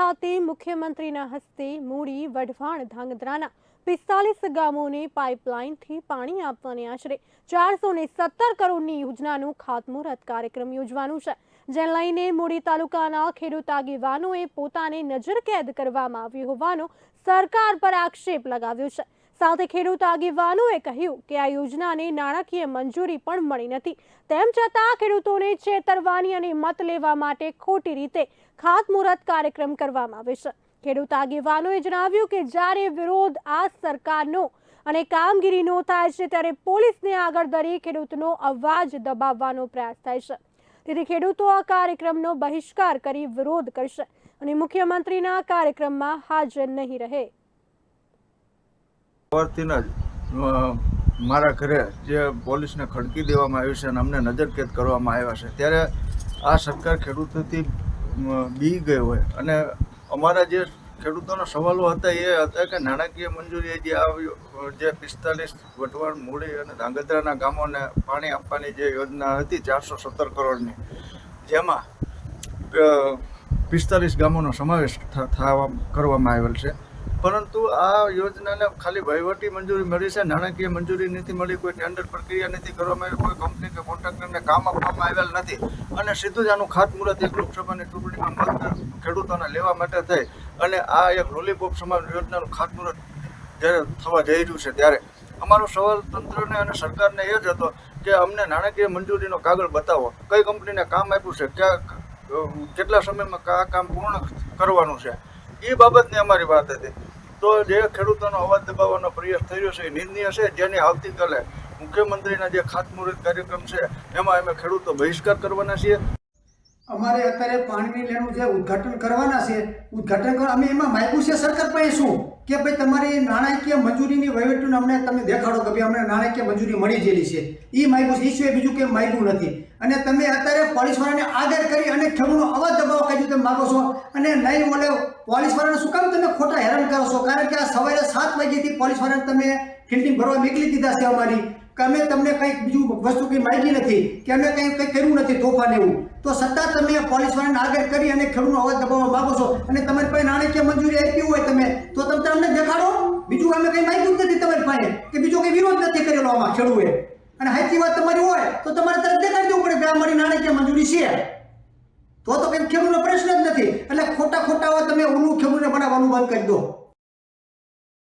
ખાતે મુખ્યમંત્રીના હસ્તે મૂડી, વઢવાણ, ધાંગધ્રાના પિસ્તાલીસ ગામોને પાઇપલાઇનથી પાણી આપવાની આશરે ચારસો ને સત્તર કરોડની યોજનાનું ખાતમુહૂર્ત કાર્યક્રમ યોજવાનું છે. જેને લઈને મૂડી તાલુકાના ખેડૂત આગેવાનોએ પોતાને નજરકેદ કરવામાં આવ્યું હોવાનો સરકાર પર આક્ષેપ લગાવ્યો છે. સાથે ખેડૂત આગેવાનોએ કહ્યું કે આ યોજનાને નાણાકીય મંજૂરી પણ મળી નથી. તેમ છતાં ખેડૂતોને છેતરવાની અને મત લેવા માટે ખોટી રીતે ખાતમુહૂર્ત કાર્યક્રમ કરવામાં આવે છે. ખેડૂત આગેવાનોએ જણાવ્યું કે જ્યારે વિરોધ આ સરકારનો અને કામગીરીનો થાય છે, ત્યારે પોલીસને આગળ ધરી ખેડૂતનો અવાજ દબાવવાનો પ્રયાસ થાય છે. તેથી ખેડૂતો આ કાર્યક્રમનો બહિષ્કાર કરી વિરોધ કરશે અને મુખ્યમંત્રીના કાર્યક્રમમાં હાજર નહીં રહે. સવારથી જ મારા ઘરે જે પોલીસને ખડકી દેવામાં આવ્યું છે અને અમને નજરકેદ કરવામાં આવ્યા છે, ત્યારે આ સરકાર ખેડૂતોથી બી ગઈ હોય. અને અમારા જે ખેડૂતોના સવાલો હતા એ હતા કે નાણાકીય મંજૂરી જે આવ્યું જે પિસ્તાલીસ વટવાણ મૂડી અને ધાંગધ્રાના ગામોને પાણી આપવાની જે યોજના હતી ચારસો સત્તર કરોડની, જેમાં પિસ્તાલીસ ગામોનો સમાવેશ થવા કરવામાં આવેલ છે. પરંતુ આ યોજનાને ખાલી વહીવટી મંજૂરી મળી છે, નાણાકીય મંજૂરી નથી મળી, કોઈ ટેન્ડર પ્રક્રિયા નથી કરવામાં આવી, કોઈ કંપની કે કોન્ટ્રાક્ટરને કામ આપવામાં આવેલ નથી. અને સીધું જ આનું ખાતમુહૂર્ત એક લોકસભાની ચૂંટણીમાં મત ખેડૂતોને લેવા માટે થઈ. અને આ એક લોલીપોપ સમાન યોજનાનું ખાતમુહૂર્ત જ્યારે થવા જઈ રહ્યું છે ત્યારે. અમારો સવાલ તંત્રને અને સરકારને એ જ હતો કે અમને નાણાકીય મંજૂરીનો કાગળ બતાવો. કઈ કંપનીને કામ આપ્યું છે? ક્યાં કેટલા સમયમાં કયા કામ પૂર્ણ કરવાનું છે? એ બાબતની અમારી વાત હતી. તો જે ખેડૂતોનો અવાજ દબાવવાનો પ્રયાસ રહ્યો છે, એ નિંદનીય છે જેની આવતીકાલે મુખ્યમંત્રીના જે ખાતમુહૂર્ત કાર્યક્રમ છે, એમાં અમે ખેડૂતો બહિષ્કાર કરવાના છીએ. અમારે અત્યારે પાણીની લેણું જે ઉદ્ઘાટન કરવાના છે, ઉદ્ઘાટન કરવા અમે એમાં માગ્યું છે સરકાર પાસે શું? કે ભાઈ તમારી નાણાકીય મંજૂરીની વહીવટનું અમને તમે દેખાડો કે ભાઈ અમને નાણાકીય મંજૂરી મળી ગયેલી છે. એ માગ્યું છે. એ સિવાય બીજું કંઈ માગ્યું નથી? અને તમે અત્યારે પોલીસવાળાને આદર કરી અને ખેડૂતનો અવાજ દબાવ કહ્યું તમે માગો છો? અને નહીં મળે પોલીસવાળાને શું કામ તમે ખોટા હેરાન કરો છો? કારણ કે આ સવારે સાત વાગ્યાથી પોલીસવાળાને તમે ફિલ્ડિંગ ભરવા નીકળી દીધા છે અમારી. કે અમે તમને કંઈક બીજું વસ્તુ કંઈ માગી નથી, કે અમે કંઈ કંઈ કર્યું નથી તોફાન એવું. તો છતાં તમે પોલીસ વાળાને આગળ કરી અને ખેડૂતનો અવાજ દબાવવા માગો છો અને તમારી પાસે નાણાકીય મંજૂરી આપી હોય તમે, તો તમે અમને દેખાડો. બીજું અમે કંઈ માગ્યું નથી તમારી પાસે, કે બીજો કંઈ વિરોધ નથી કરેલો આમાં ખેડૂએ અને સાચી વાત તમારી હોય, તો તમારે તરત દેખાડી દેવું પડે કે અમારી મારી નાણાકીય મંજૂરી છે. તો તો કંઈ ખેડૂતનો પ્રશ્ન જ નથી. એટલે ખોટા ખોટા હોય તમે ઓલું ખેડૂતને બનાવવાનું બંધ કરી દો.